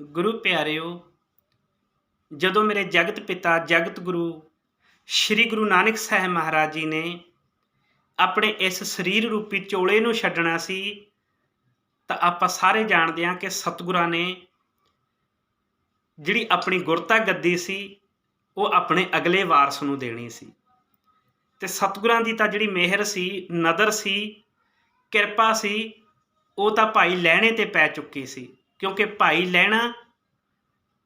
ਗੁਰੂ ਪਿਆਰਿਓ, ਜਦੋਂ ਮੇਰੇ ਜਗਤ ਪਿਤਾ, ਜਗਤ ਗੁਰੂ ਸ੍ਰੀ ਗੁਰੂ ਨਾਨਕ ਸਾਹਿਬ ਮਹਾਰਾਜ ਜੀ ਨੇ ਆਪਣੇ ਇਸ ਸਰੀਰ ਰੂਪੀ ਚੋਲੇ ਨੂੰ ਛੱਡਣਾ ਸੀ, ਤਾਂ ਆਪਾਂ ਸਾਰੇ ਜਾਣਦੇ ਹਾਂ ਕਿ ਸਤਿਗੁਰਾਂ ਨੇ ਜਿਹੜੀ ਆਪਣੀ ਗੁਰਤਾ ਗੱਦੀ ਸੀ, ਉਹ ਆਪਣੇ ਅਗਲੇ ਵਾਰਸ ਨੂੰ ਦੇਣੀ ਸੀ। ਤੇ ਸਤਿਗੁਰਾਂ ਦੀ ਤਾਂ ਜਿਹੜੀ ਮਿਹਰ ਸੀ, ਨਦਰ ਸੀ, ਕਿਰਪਾ ਸੀ, ਉਹ ਤਾਂ ਭਾਈ ਲੈਣੇ ਤੇ ਪੈ ਚੁੱਕੀ ਸੀ। ਕਿਉਂਕਿ ਭਾਈ ਲੈਣਾ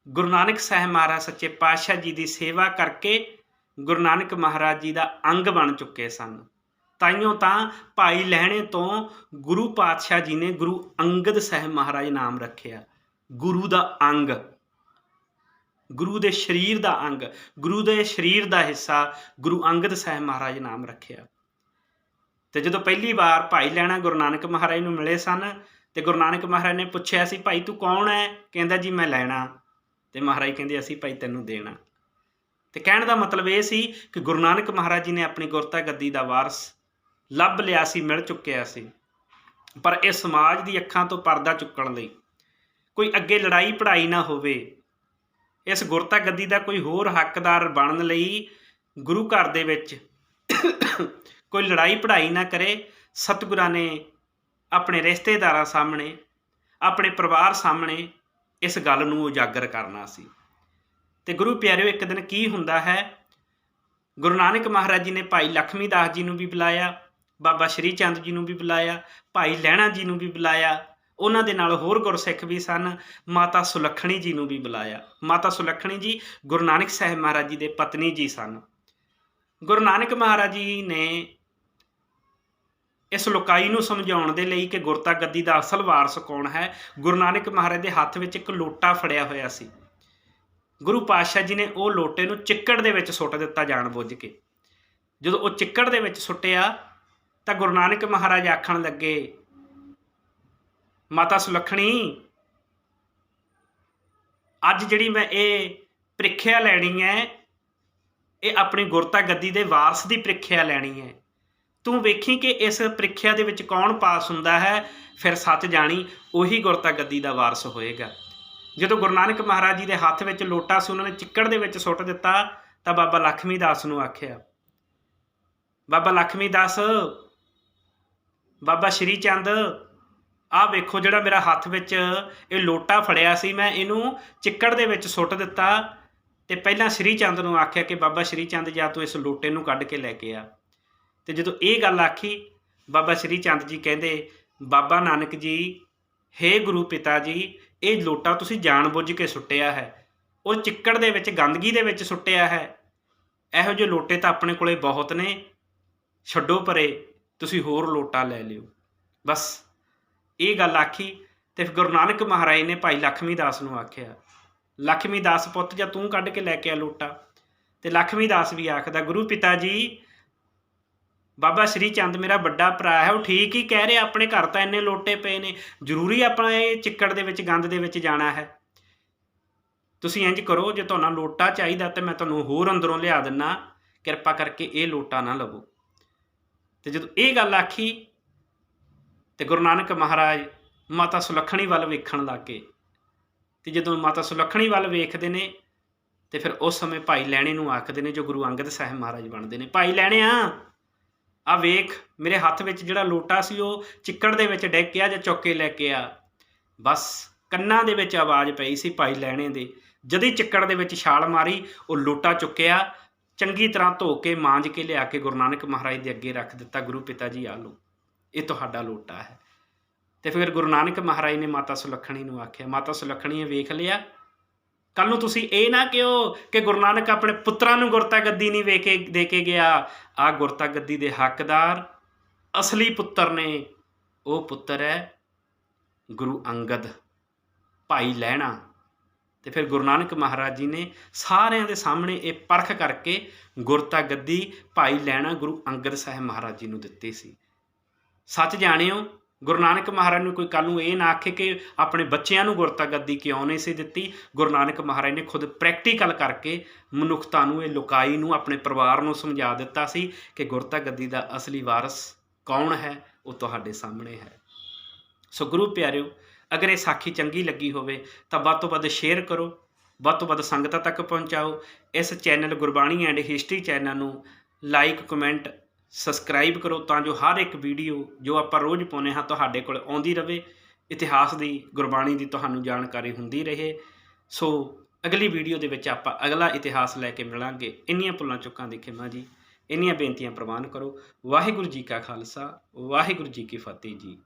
ਗੁਰੂ ਨਾਨਕ ਸਾਹਿਬ ਮਹਾਰਾਜ ਸੱਚੇ ਪਾਤਸ਼ਾਹ ਜੀ ਦੀ ਸੇਵਾ ਕਰਕੇ ਗੁਰੂ ਨਾਨਕ ਮਹਾਰਾਜ ਜੀ ਦਾ ਅੰਗ ਬਣ ਚੁੱਕੇ ਸਨ। ਤਾਈਓ ਤਾਂ ਭਾਈ ਲਹਿਣੇ ਤੋਂ ਗੁਰੂ ਪਾਤਸ਼ਾਹ ਜੀ ਨੇ ਗੁਰੂ ਅੰਗਦ ਸਾਹਿਬ ਮਹਾਰਾਜ ਨਾਮ ਰੱਖਿਆ। ਗੁਰੂ ਦਾ ਅੰਗ। ਗੁਰੂ ਦੇ ਸਰੀਰ ਦਾ ਅੰਗ। ਗੁਰੂ ਦੇ ਸਰੀਰ ਦਾ ਹਿੱਸਾ ਗੁਰੂ ਅੰਗਦ ਸਾਹਿਬ ਮਹਾਰਾਜ ਨਾਮ ਰੱਖਿਆ। ਤੇ ਜਦੋਂ ਪਹਿਲੀ ਵਾਰ ਭਾਈ ਲੈਣਾ ਗੁਰੂ ਨਾਨਕ ਮਹਾਰਾਜ ਨੂੰ ਮਿਲੇ ਸਨ ਤੇ ਗੁਰੂ ਨਾਨਕ ਮਹਾਰਾਜ ਨੇ ਪੁੱਛਿਆ ਸੀ, ਭਾਈ ਤੂੰ ਕੌਣ ਹੈ ਕਹਿੰਦਾ, ਜੀ ਮੈਂ ਲੈਣਾ। ਤੇ ਮਹਾਰਾਜ ਕਹਿੰਦੇ, ਅਸੀਂ ਭਾਈ ਤੈਨੂੰ ਦੇਣਾ। ਤੇ ਕਹਿਣ ਦਾ ਮਤਲਬ ਇਹ ਸੀ ਕਿ ਗੁਰੂ ਨਾਨਕ ਮਹਾਰਾਜ ਜੀ ਨੇ ਆਪਣੀ ਗੁਰਤਾ ਗੱਦੀ ਦਾ ਵਾਰਸ ਲੱਭ ਲਿਆ ਸੀ, ਮਿਲ ਚੁੱਕਿਆ ਸੀ। ਪਰ ਇਹ ਸਮਾਜ ਦੀ ਅੱਖਾਂ ਤੋਂ ਪਰਦਾ ਚੁੱਕਣ ਲਈ ਕੋਈ ਅੱਗੇ ਲੜਾਈ ਪੜਾਈ ਨਾ ਹੋਵੇ, ਇਸ ਗੁਰਤਾ ਗੱਦੀ ਦਾ ਕੋਈ ਹੋਰ ਹੱਕਦਾਰ ਬਣਨ ਲਈ ਗੁਰੂ ਘਰ ਦੇ ਵਿੱਚ ਕੋਈ ਲੜਾਈ ਪੜਾਈ ਨਾ ਕਰੇ, ਸਤਿਗੁਰਾਂ ਨੇ ਆਪਣੇ ਰਿਸ਼ਤੇਦਾਰਾਂ ਸਾਹਮਣੇ, ਆਪਣੇ ਪਰਿਵਾਰ ਸਾਹਮਣੇ ਇਸ ਗੱਲ ਨੂੰ ਉਜਾਗਰ ਕਰਨਾ ਸੀ। ਤੇ ਗੁਰੂ ਪਿਆਰਿਓ, ਇੱਕ ਦਿਨ ਕੀ ਹੁੰਦਾ ਹੈ? ਗੁਰੂ ਨਾਨਕ ਮਹਾਰਾਜ ਜੀ ਨੇ ਭਾਈ ਲਖਮੀ ਦਾਸ ਜੀ ਨੂੰ ਵੀ ਬੁਲਾਇਆ, ਬਾਬਾ ਸ਼੍ਰੀ ਚੰਦ ਜੀ ਨੂੰ ਵੀ ਬੁਲਾਇਆ, ਭਾਈ ਲਹਿਣਾ ਜੀ ਨੂੰ ਵੀ ਬੁਲਾਇਆ, ਉਹਨਾਂ ਦੇ ਨਾਲ ਹੋਰ ਗੁਰਸਿੱਖ ਵੀ ਸਨ, ਮਾਤਾ ਸੁਲੱਖਣੀ ਜੀ ਨੂੰ ਵੀ ਬੁਲਾਇਆ। ਮਾਤਾ ਸੁਲੱਖਣੀ ਜੀ ਗੁਰੂ ਨਾਨਕ ਸਾਹਿਬ ਮਹਾਰਾਜ ਜੀ ਦੇ ਪਤਨੀ ਜੀ ਸਨ। ਗੁਰੂ ਨਾਨਕ ਮਹਾਰਾਜ ਜੀ ਨੇ ਇਸ ਲੋਕਾਈ ਨੂੰ ਸਮਝਾਉਣ ਦੇ ਲਈ ਕਿ ਗੁਰਤਾ ਗੱਦੀ ਦਾ ਅਸਲ ਵਾਰਸ ਕੌਣ ਹੈ? ਗੁਰੂ ਨਾਨਕ ਮਹਾਰਾਜ ਦੇ ਹੱਥ ਵਿੱਚ ਇੱਕ ਲੋਟਾ ਫੜਿਆ ਹੋਇਆ ਸੀ। ਗੁਰੂ ਪਾਤਸ਼ਾਹ ਜੀ ਨੇ ਉਹ ਲੋਟੇ ਨੂੰ ਚਿੱਕੜ ਦੇ ਵਿੱਚ ਸੁੱਟ ਦਿੱਤਾ ਜਾਣ ਬੁੱਝ ਕੇ। ਜਦੋਂ ਉਹ ਚਿੱਕੜ ਦੇ ਵਿੱਚ ਸੁੱਟਿਆ, ਤਾਂ ਗੁਰੂ ਨਾਨਕ ਮਹਾਰਾਜ ਆਖਣ ਲੱਗੇ, ਮਾਤਾ ਸੁਲੱਖਣੀ, ਅੱਜ ਜਿਹੜੀ ਮੈਂ ਇਹ ਪ੍ਰੀਖਿਆ ਲੈਣੀ ਹੈ, ਇਹ ਆਪਣੀ ਗੁਰਤਾ ਗੱਦੀ ਦੇ ਵਾਰਸ ਦੀ ਪ੍ਰੀਖਿਆ ਲੈਣੀ ਹੈ। ਤੂੰ ਵੇਖੀ ਕਿ ਇਸ ਪ੍ਰੀਖਿਆ ਦੇ ਵਿੱਚ ਕੌਣ ਪਾਸ ਹੁੰਦਾ ਹੈ? ਫਿਰ ਸੱਚ ਜਾਣੀ, ਉਹੀ ਗੁਰਤਾ ਗੱਦੀ ਦਾ ਵਾਰਸ ਹੋਏਗਾ। ਜਦੋਂ ਗੁਰੂ ਨਾਨਕ ਮਹਾਰਾਜ ਜੀ ਦੇ ਹੱਥ ਵਿੱਚ ਲੋਟਾ ਸੀ, ਉਹਨਾਂ ਨੇ ਚਿੱਕੜ ਦੇ ਵਿੱਚ ਸੁੱਟ ਦਿੱਤਾ, ਤਾਂ ਬਾਬਾ ਲਖਮੀ ਦਾਸ ਨੂੰ ਆਖਿਆ, ਬਾਬਾ ਲਖਮੀ ਦਾਸ ਬਾਬਾ ਸ਼੍ਰੀ ਚੰਦ, ਆਹ ਵੇਖੋ ਜਿਹੜਾ ਮੇਰਾ ਹੱਥ ਵਿੱਚ ਇਹ ਲੋਟਾ ਫੜਿਆ ਸੀ, ਮੈਂ ਇਹਨੂੰ ਚਿੱਕੜ ਦੇ ਵਿੱਚ ਸੁੱਟ ਦਿੱਤਾ। ਤੇ ਪਹਿਲਾਂ ਸ਼੍ਰੀ ਚੰਦ ਨੂੰ ਆਖਿਆ ਕਿ, ਬਾਬਾ ਸ਼੍ਰੀ ਚੰਦ, ਜਾਂ ਤੂੰ ਇਸ ਲੋਟੇ ਨੂੰ ਕੱਢ ਕੇ ਲੈ ਕੇ ਆ। ਤੇ ਜਦੋਂ ਇਹ ਗੱਲ ਆਖੀ, ਬਾਬਾ ਸ਼੍ਰੀ ਚੰਦ ਜੀ ਕਹਿੰਦੇ, ਬਾਬਾ ਨਾਨਕ ਜੀ, ਹੇ ਗੁਰੂ ਪਿਤਾ ਜੀ, ਇਹ ਲੋਟਾ ਤੁਸੀਂ ਜਾਣਬੁੱਝ ਕੇ ਸੁੱਟਿਆ ਹੈ। ਉਹ ਚਿੱਕੜ ਦੇ ਵਿੱਚ, ਗੰਦਗੀ ਦੇ ਵਿੱਚ ਸੁੱਟਿਆ ਹੈ। ਇਹੋ ਜਿਹੇ ਲੋਟੇ ਤਾਂ ਆਪਣੇ ਕੋਲੇ ਬਹੁਤ ਨੇ। ਛੱਡੋ ਪਰੇ, ਤੁਸੀਂ ਹੋਰ ਲੋਟਾ ਲੈ ਲਿਓ। ਬਸ, ਇਹ ਗੱਲ ਆਖੀ ਤੇ ਫਿਰ ਗੁਰੂ ਨਾਨਕ ਮਹਾਰਾਜ ਨੇ ਭਾਈ ਲਖਮੀ ਦਾਸ ਨੂੰ ਆਖਿਆ, ਲਖਮੀ ਦਾਸ ਪੁੱਤ, ਜਾਂ ਤੂੰ ਕੱਢ ਕੇ ਲੈ ਕੇ ਆ ਲੋਟਾ? ਤੇ ਲਖਮੀ ਦਾਸ ਵੀ ਆਖਦਾ, ਗੁਰੂ ਪਿਤਾ ਜੀ ਬਾਬਾ ਸ਼੍ਰੀ ਚੰਦ ਮੇਰਾ ਵੱਡਾ ਭਰਾ ਹੈ, ਉਹ ਠੀਕ ਹੀ ਕਹਿ ਰਿਹਾ, ਆਪਣੇ ਘਰ ਤਾਂ ਇੰਨੇ ਲੋਟੇ ਪਏ ਨੇ, ਜ਼ਰੂਰੀ ਆਪਣਾ ਇਹ ਚਿੱਕੜ ਦੇ ਵਿੱਚ, ਗੰਦ ਦੇ ਵਿੱਚ ਜਾਣਾ ਹੈ। ਤੁਸੀਂ ਇੰਜ ਕਰੋ, ਜੇ ਤੁਹਾਨੂੰ ਲੋਟਾ ਚਾਹੀਦਾ ਤੇ ਮੈਂ ਤੁਹਾਨੂੰ ਹੋਰ ਅੰਦਰੋਂ ਲਿਆ ਦਿੰਨਾ, ਕਿਰਪਾ ਕਰਕੇ ਇਹ ਲੋਟਾ ਨਾ ਲਵੋ। ਤੇ ਜਦੋਂ ਇਹ ਗੱਲ ਆਖੀ, ਤੇ ਗੁਰੂ ਨਾਨਕ ਮਹਾਰਾਜ ਮਾਤਾ ਸੁਲੱਖਣੀ ਵੱਲ ਵੇਖਣ ਲੱਗੇ। ਤੇ ਜਦੋਂ ਮਾਤਾ ਸੁਲੱਖਣੀ ਵੱਲ ਵੇਖਦੇ ਨੇ, ਤੇ ਫਿਰ ਉਸ ਸਮੇਂ ਭਾਈ ਲੈਣੇ ਨੂੰ ਆਖਦੇ ਨੇ, ਜੋ ਗੁਰੂ ਅੰਗਦ ਸਾਹਿਬ ਮਹਾਰਾਜ ਬਣਦੇ ਨੇ, ਭਾਈ ਲੈਣਿਆ ਆ ਵੇਖ, ਮੇਰੇ ਹੱਥ ਵਿੱਚ ਜਿਹੜਾ ਲੋਟਾ ਸੀ ਉਹ ਚਿੱਕੜ ਦੇ ਵਿੱਚ ਡਿੱਗ ਗਿਆ ਜਾਂ ਚੁੱਕ ਕੇ ਲੈ ਕੇ ਆ। ਬਸ, ਕੰਨਾਂ ਦੇ ਵਿੱਚ ਆਵਾਜ਼ ਪਈ ਸੀ ਭਾਈ ਲੈਣੇ ਦੇ। ਜਦੀ ਚਿੱਕੜ ਦੇ ਵਿੱਚ ਛਾਲ ਮਾਰੀ, ਉਹ ਲੋਟਾ ਚੁੱਕਿਆ, ਚੰਗੀ ਤਰ੍ਹਾਂ ਧੋ ਕੇ, ਮਾਂਜ ਕੇ ਲਿਆ ਕੇ ਗੁਰੂ ਨਾਨਕ ਮਹਾਰਾਜ ਦੇ ਅੱਗੇ ਰੱਖ ਦਿੱਤਾ, ਗੁਰੂ ਪਿਤਾ ਜੀ ਆ ਲਓ ਇਹ ਤੁਹਾਡਾ ਲੋਟਾ ਹੈ। ਤੇ ਫਿਰ ਗੁਰੂ ਨਾਨਕ ਮਹਾਰਾਜ ਨੇ ਮਾਤਾ ਸੁਲੱਖਣੀ ਨੂੰ ਆਖਿਆ, ਮਾਤਾ ਸੁਲੱਖਣੀ ਵੇਖ ਲਿਆ ਕੱਲ ਨੂੰ ਤੁਸੀਂ ਇਹ ਨਾ ਕਿਹੋ ਕਿ ਗੁਰੂ ਨਾਨਕ ਆਪਣੇ ਪੁੱਤਰਾਂ ਨੂੰ ਗੁਰਤਾ ਗੱਦੀ ਨਹੀਂ ਵੇਕੇ ਦੇ ਕੇ ਗਿਆ। ਆ ਗੁਰਤਾ ਗੱਦੀ ਦੇ ਹੱਕਦਾਰ ਅਸਲੀ ਪੁੱਤਰ ਨੇ। ਉਹ ਪੁੱਤਰ ਹੈ ਗੁਰੂ ਅੰਗਦ ਭਾਈ ਲੈਣਾ ਤੇ ਫਿਰ ਗੁਰੂ ਨਾਨਕ ਮਹਾਰਾਜ ਜੀ ਨੇ ਸਾਰਿਆਂ ਦੇ ਸਾਹਮਣੇ ਇਹ ਪਰਖ ਕਰਕੇ ਗੁਰਤਾ ਗੱਦੀ ਭਾਈ ਲੈਣਾ ਗੁਰੂ ਅੰਗਦ ਸਾਹਿਬ ਮਹਾਰਾਜ ਜੀ ਨੂੰ ਦਿੱਤੀ ਸੀ। ਸੱਚ ਜਾਣਿਓ ਗੁਰੂ ਨਾਨਕ ਮਹਾਰਾਜ ਨੂੰ ਕੋਈ ਕੱਲ ਨੂੰ ਇਹ ਨਾ ਆਖੇ ਕਿ ਆਪਣੇ ਬੱਚਿਆਂ ਨੂੰ ਗੁਰਤਾ ਗੱਦੀ ਕਿਉਂ ਨਹੀਂ ਸੀ ਦਿੱਤੀ? ਗੁਰੂ ਨਾਨਕ ਮਹਾਰਾਜ ਨੇ ਖੁਦ ਪ੍ਰੈਕਟੀਕਲ ਕਰਕੇ ਮਨੁੱਖਤਾ ਨੂੰ, ਇਹ ਲੁਕਾਈ ਨੂੰ, ਆਪਣੇ ਪਰਿਵਾਰ ਨੂੰ ਸਮਝਾ ਦਿੱਤਾ ਸੀ ਕਿ ਗੁਰਤਾ ਗੱਦੀ ਦਾ ਅਸਲੀ ਵਾਰਸ ਕੌਣ ਹੈ? ਉਹ ਤੁਹਾਡੇ ਸਾਹਮਣੇ ਹੈ। ਸੋ ਗੁਰੂ ਪਿਆਰਿਓ, ਅਗਰ ਇਹ ਸਾਖੀ ਚੰਗੀ ਲੱਗੀ ਹੋਵੇ, ਤਾਂ ਵੱਧ ਤੋਂ ਵੱਧ ਸ਼ੇਅਰ ਕਰੋ, ਵੱਧ ਤੋਂ ਵੱਧ ਸੰਗਤਾਂ ਤੱਕ ਪਹੁੰਚਾਓ। ਇਸ channel Gurbani and history channel ਨੂੰ ਲਾਈਕ ਕਮੈਂਟ ਸਬਸਕ੍ਰਾਈਬ ਕਰੋ ਤਾਂ ਜੋ ਹਰ ਇੱਕ ਵੀਡੀਓ ਜੋ ਆਪਾਂ ਰੋਜ਼ ਪਾਉਂਦੇ ਹਾਂ ਤੁਹਾਡੇ ਕੋਲ ਆਉਂਦੀ ਰਹੇ ਇਤਿਹਾਸ ਦੀ, ਗੁਰਬਾਣੀ ਦੀ ਤੁਹਾਨੂੰ ਜਾਣਕਾਰੀ ਹੁੰਦੀ ਰਹੇ। ਸੋ ਅਗਲੀ ਵੀਡੀਓ ਦੇ ਵਿੱਚ ਆਪਾਂ ਅਗਲਾ ਇਤਿਹਾਸ ਲੈ ਕੇ ਮਿਲਾਂਗੇ। ਇੰਨੀਆਂ ਭੁੱਲਾਂ ਚੁੱਕਾਂ ਦੀ ਖਿਮਾ ਜੀ, ਇੰਨੀਆਂ ਬੇਨਤੀਆਂ ਪ੍ਰਵਾਨ ਕਰੋ। ਵਾਹਿਗੁਰੂ ਜੀ ਕਾ ਖਾਲਸਾ, ਵਾਹਿਗੁਰੂ ਜੀ ਕੀ ਫਤਿਹ ਜੀ।